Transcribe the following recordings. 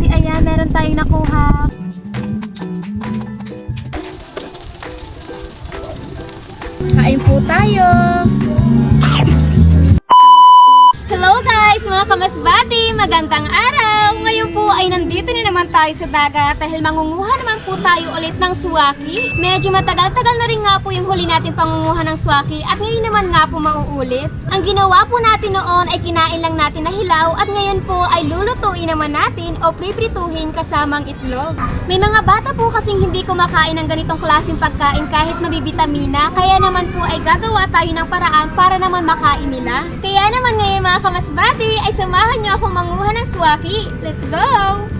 bati, ayan, meron tayong nakuha. Kain po tayo. Hello guys, mga kamasbati! Magandang araw! Ngayon po ay nandito na naman tayo sa dagat dahil mangunguha naman po tayo ulit ng suwaki. Medyo matagal-tagal na rin nga po yung huli natin pangunguha ng suwaki at ngayon naman nga po mauulit. Ang ginawa po natin noon ay kinain lang natin na hilaw at ngayon po ay lulutuin naman natin o priprituhin kasamang itlog. May mga bata po kasing hindi kumakain ng ganitong klaseng pagkain kahit mabibitamina kaya naman po ay gagawa tayo ng paraan para naman makain nila. Kaya naman ngayon mga kamasbati ay samahan niyo akong manguha ng swaki. Let's go!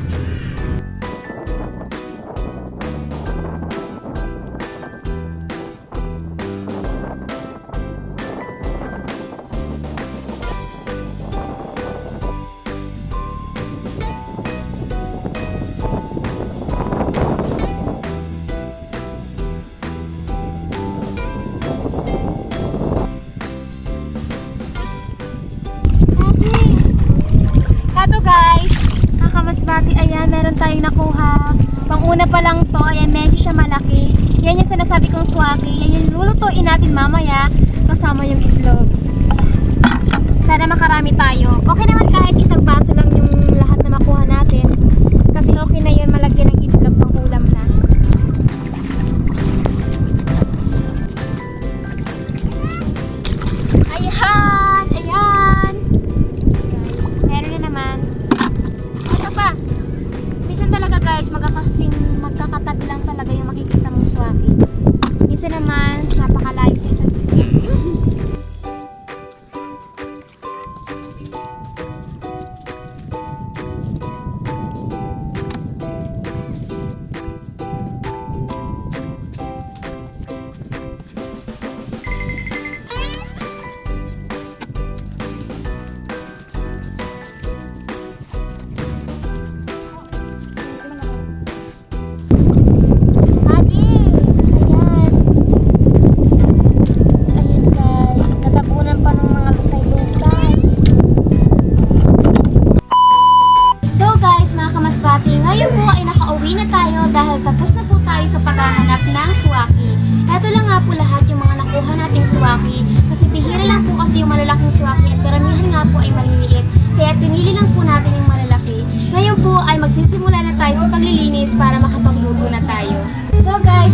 Panguna pa lang to, ayan, medyo siya malaki. Yan yung sinasabi kong swaki. Yan yung lulutuin natin mamaya kasama yung itlog. Sana makarami tayo. Okay naman kahit isang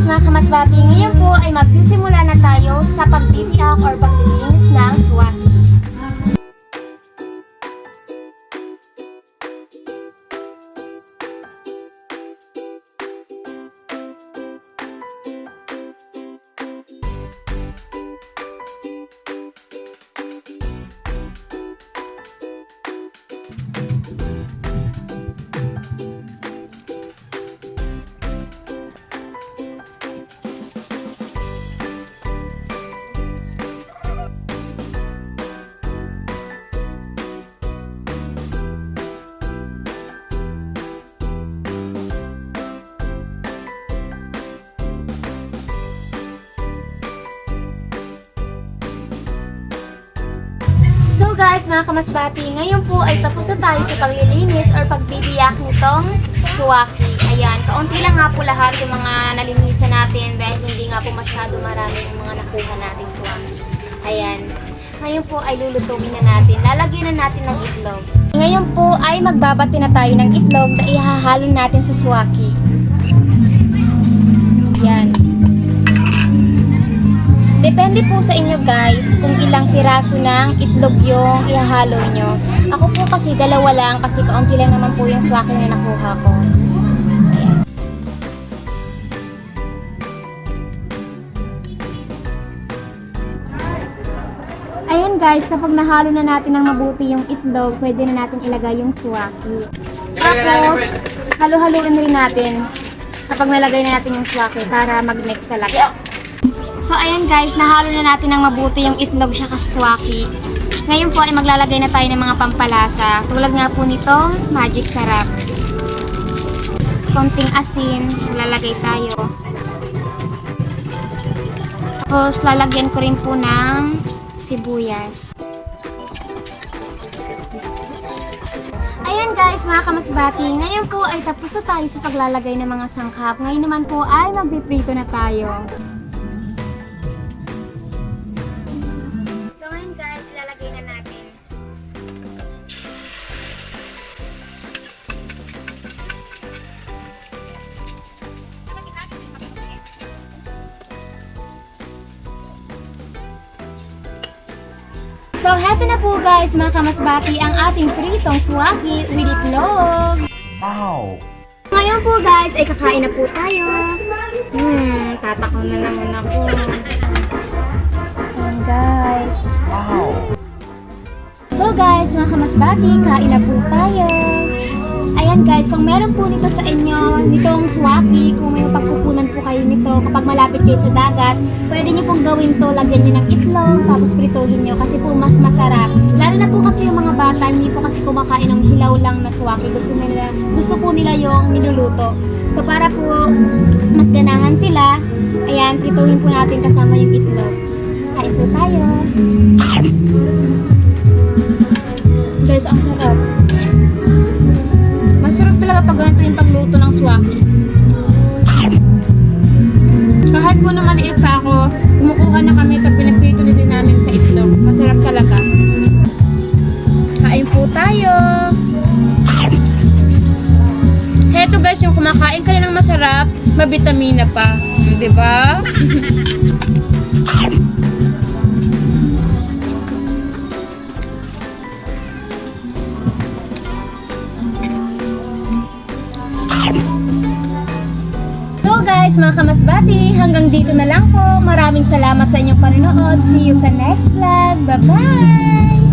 mga kamasbati, ngayon po ay magsisimula na tayo sa pagbibiyak or paglilinis ng suwaki. Guys, mga kamasbati, ngayon po ay tapos na tayo sa paglilinis or pagbibiyak nitong suwaki. Ayan, kaunti lang nga po lahat yung mga nalinisan natin dahil hindi nga po masyado marami yung mga nakuha nating suwaki. Ayan. Ngayon po ay lulutuin na natin. Lalagyan na natin ng itlog. Ngayon po ay magbabati na tayo ng itlog na ihahalo natin sa suwaki. Yan. Sa inyo guys kung ilang piraso ng itlog yung ihahalo nyo. Ako po kasi dalawa lang kasi kaunti lang naman po yung swaki na nakuha ko. Ayan. Guys, kapag nahalo na natin ng mabuti yung itlog, pwede na natin ilagay yung suwaki. Tapos, halo-haluin rin natin kapag nalagay na natin yung suwaki para mag-mix talaga. So ayan guys, nahalo na natin ng mabuti yung itlog siya kaswaki. Ngayon po ay maglalagay na tayo ng mga pampalasa. Tulad nga po nitong magic sarap. Konting asin, lalagay tayo. Tapos lalagyan ko rin po ng sibuyas. Ayan guys, mga kamasbati, ngayon po ay tapos na tayo sa paglalagay ng mga sangkap. Ngayon naman po ay magpiprito na tayo. So, heto na po guys, mga kamasbati, ang ating pritong swaki with itlog. Wow! Ngayon po guys, ay kakain na po tayo. Hmm, tatakaw na naman ako. Ayan guys. Wow! So guys, mga kamasbati, kain na po tayo. Ayan guys, kung meron po nito sa inyo, nitong swaki, kung may pagkukunan po kayo nito kapag malapit kayo sa dagat, pwede nyo pong gawin to, lagyan nyo ng itlog, tapos prituhin nyo kasi po mas masarap. Lalo na po kasi yung mga bata, hindi po kasi kumakain ng hilaw lang na swaki. Gusto nila, gusto po nila yung niluluto. So para po mas ganahan sila, ayan, prituhin po natin kasama yung itlog. Kain po tayo. Guys, ang sarap. Talaga pag ganito yung pagluto ng swaki. Kahit po na maliit pa ako, kumukuha na kami at pinagprito na din namin sa itlog. Masarap talaga. Kain po tayo. Heto guys, yung kumakain ka na ng masarap, mabitamina pa. Di guys, mga kamasbati, hanggang dito na lang po. Maraming salamat sa inyong panonood. See you sa next vlog. Bye-bye!